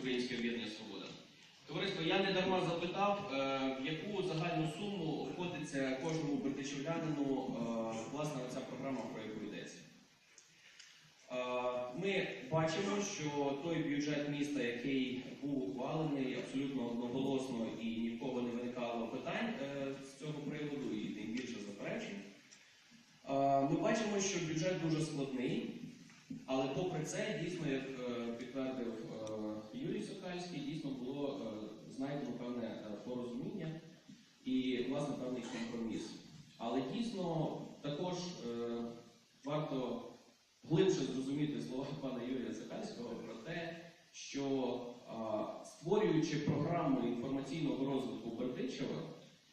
Всеукраїнське об'єднання Свобода. Товариство, я не дарма запитав, е, в яку загальну суму обходиться кожному бердичівлянину е, власне ця програма, про яку йдеться. Е, Ми бачимо, що той бюджет міста, який був ухвалений абсолютно одноголосно і ні в кого не виникало питань з цього приводу, і тим більше заперечень. Ми бачимо, що бюджет дуже складний, але попри це, дійсно, як е, підтвердив е, Юрій Сокальський, дійсно було е, знайдено певне е, порозуміння і, власне, певний компроміс. Але дійсно також е, варто глибше зрозуміти слова пана Юрія Сокальського про те, що е, створюючи програму інформаційного розвитку Бердичева,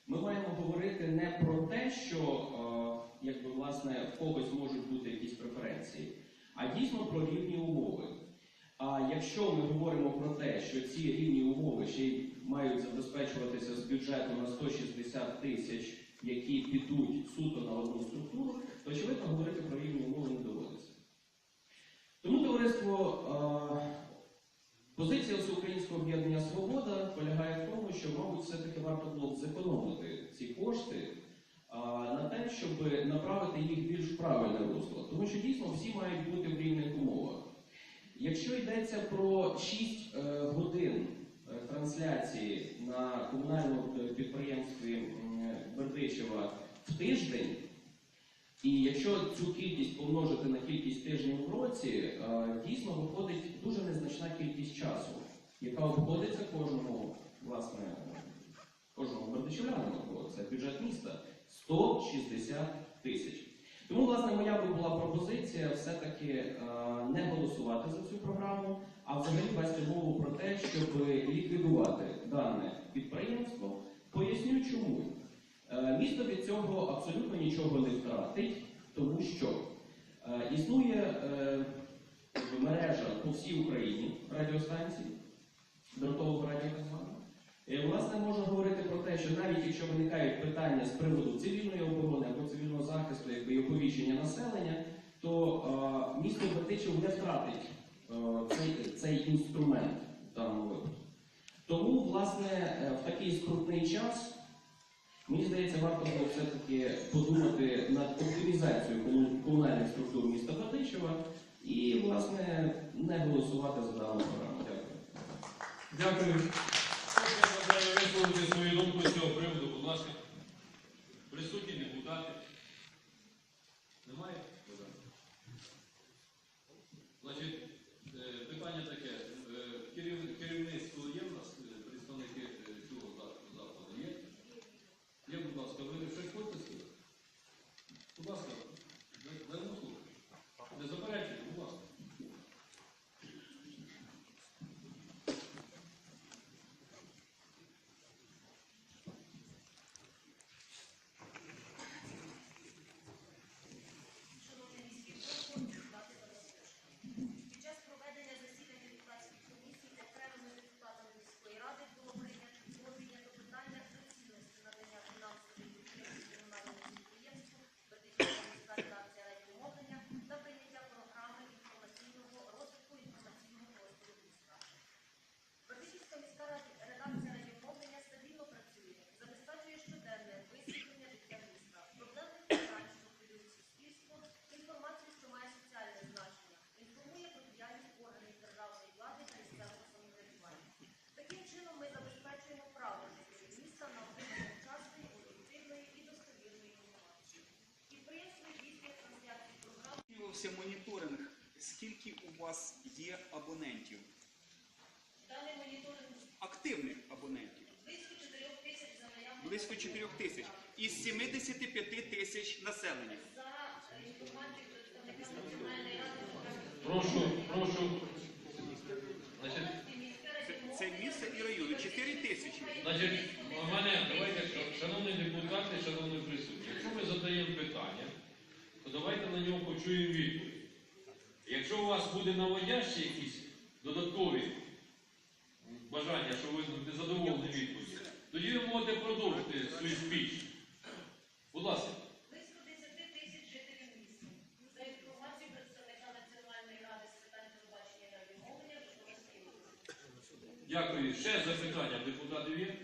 ми маємо говорити не про те, що е, якби, власне, в когось можуть бути якісь преференції, а дійсно про рівні умови. А якщо ми говоримо про те, що ці рівні умови ще й мають забезпечуватися з бюджету на 160 тисяч, які підуть суто на одну структуру, то очевидно говорити про рівні умови не доводиться. Тому товариство, е, позиція Всеукраїнського об'єднання Свобода полягає в тому, що, мабуть, все-таки варто було б зекономити ці кошти на те, щоб направити їх більш правильне русло. Тому що дійсно всі мають бути в рівних умовах. Якщо йдеться про 6 е, годин е, трансляції на комунальному підприємстві Бердичева в тиждень, і якщо цю кількість помножити на кількість тижнів в році, е, дійсно виходить дуже незначна кількість часу, яка обходиться кожному, власне, кожному бердичевлянину, це бюджет міста 160 тисяч. Тому, власне, моя би була пропозиція все-таки е, не голосувати за цю програму, а взагалі вести мову про те, щоб ліквідувати дане підприємство. Поясню чому. Е, Місто від цього абсолютно нічого не втратить, тому що е, існує мережа по всій Україні радіостанцій, дротового радіо так званого. Власне, можна говорити про те, що навіть якщо виникають питання з приводу цивільної оборони або цивільного захисту, якби і оповіщення населення, то місто Бердичів не втратить цей, цей інструмент в даному випадку. Тому, власне, е, в такий скрутний час, мені здається, варто було все-таки подумати над оптимізацією комунальних структур міста Бердичева і, власне, не голосувати за дану програму. Дякую. Дякую. Програм моніторинг. Скільки у вас є абонентів? Даний моніторинг Активних абонентів? близько 4 тисяч за наявною Близько 4 тисяч. Із 75 тисяч населення. За інформацією представника Національної ради Прошу, прошу. Значить, Це, це місце і райони. 4 тисячі. Значить, у мене, давайте, шановні депутати, шановні присутні, якщо ми задаємо питання, на нього почуємо відповідь. Якщо у вас буде наводящі якісь додаткові бажання, що ви не задоволені відповіддю, тоді ви можете продовжити свій спіч. Будь ласка. Близько 10 тисяч жителів міста. За інформацією представника Національної ради з питань телебачення радіомовлення Житомирської. Дякую. Ще запитання депутатів є?